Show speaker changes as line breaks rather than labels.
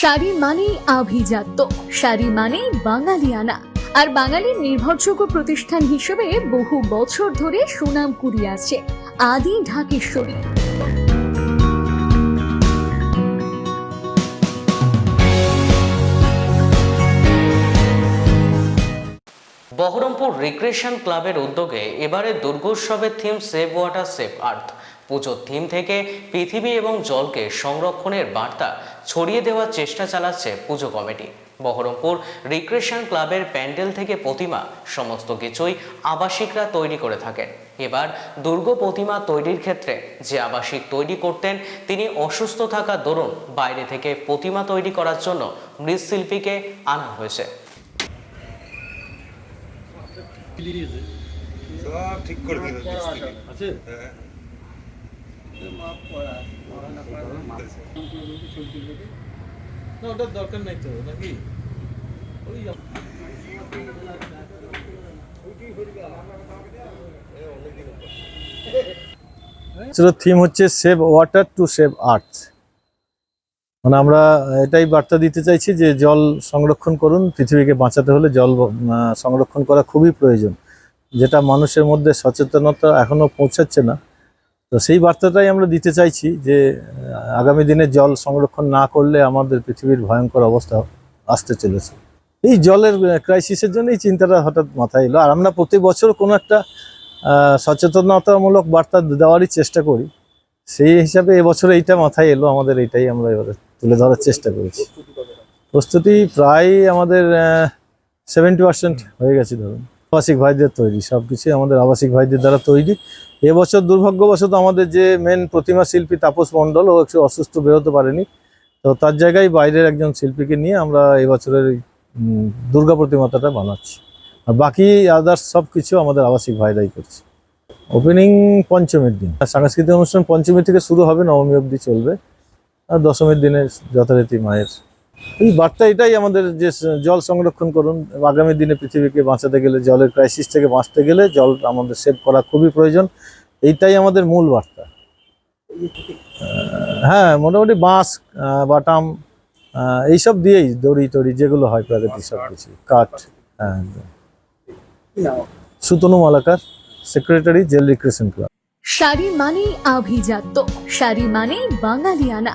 শাড়ি মানেই আভিজাত্য। শাড়ি মানেই বাঙালিয়ানা। আর বাঙালির নির্ভরযোগ্য প্রতিষ্ঠান হিসেবে বহু বছর ধরে সুনাম কুড়িয়ে আসছে আদি ঢাকেশ্বরী।
বহরমপুর রিক্রিয়েশন ক্লাবের উদ্যোগে এবারে দুর্গোৎসবের theme save water, save earth. পুজোর থিম থেকে পৃথিবী এবং জলকে সংরক্ষণের বার্তা ছড়িয়ে দেওয়ার চেষ্টা চালাচ্ছে পুজো কমিটি। বহরমপুর রিক্রিয়েশন ক্লাবের প্যান্ডেল থেকে প্রতিমা সমস্ত কিছুই আবাসিকরা তৈরি করে থাকেন। এবার দুর্গ প্রতিমা তৈরির ক্ষেত্রে যে আবাসিক তৈরি করতেন তিনি অসুস্থ থাকা দরুন বাইরে থেকে প্রতিমা তৈরি করার জন্য মৃৎশিল্পীকে আনা হয়েছে।
সব ঠিক করে
থিম হচ্ছে save water to save earth মানে আমরা এটাই বার্তা দিতে চাইছি যে জল সংরক্ষণ করুন, পৃথিবীকে বাঁচাতে হলে জল সংরক্ষণ করা খুবই প্রয়োজন। যেটা মানুষের মধ্যে সচেতনতা এখনও পৌঁছাচ্ছে না। তো সেই বার্তাটাই আমরা দিতে চাইছি যে আগামী দিনে জল সংরক্ষণ না করলে আমাদের পৃথিবীর ভয়ঙ্কর অবস্থা আসতে চলেছে। এই জলের ক্রাইসিসের জন্য এই চিন্তাটা হঠাৎ মাথায় এলো। আর আমরা প্রতি বছর কোনো একটা সচেতনতামূলক বার্তা দেওয়ারই চেষ্টা করি। সেই হিসাবে এবছর এইটা মাথায় এলো আমাদের এইটাই আমরা এবারে তুলে ধরার চেষ্টা করেছি। প্রস্তুতি প্রায় আমাদের সেভেন্টি পার্সেন্ট হয়ে গেছে ধরুন। আবাসিক ভাইদের তৈরি সব কিছুই আমাদের আবাসিক ভাইদের দ্বারা তৈরি। এবছর দুর্ভাগ্যবশত আমাদের যে মেন প্রতিমা শিল্পী তাপস মণ্ডল, ও একটু অসুস্থ বেরোতে পারেনি, তো তার জায়গায় বাইরের একজন শিল্পীকে নিয়ে আমরা এবছরের দুর্গা প্রতিমাতাটা বানাচ্ছি। আর বাকি আদার্স সব কিছু আমাদের আবাসিক ভাইরাই করছে। ওপেনিং পঞ্চমীর দিন। সাংস্কৃতিক অনুষ্ঠান পঞ্চমী থেকে শুরু হবে, নবমী অবধি চলবে। আর দশমীর দিনে যথারীতি মায়ের বার্তা এটাই আমাদের যে জল সংরক্ষণ করুন। আগামী দিনে পৃথিবীকে বাঁচাতে গেলে, জলের ক্রাইসিস থেকে বাঁচতে গেলে জল আমাদের সেভ করা খুবই প্রয়োজন। এইটাই আমাদের মূল বার্তা। হ্যাঁ মোটামুটি বাঁশ বাটাম এইসব দিয়েই দড়ি টড়ি যেগুলো হয় প্রাকৃতিক সব কিছু কাঠ হ্যাঁ Sutanu Malakar secretary jail recreation club
sari মানেই আভিজাত্য, শাড়ি মানেই বাঙালিয়ানা।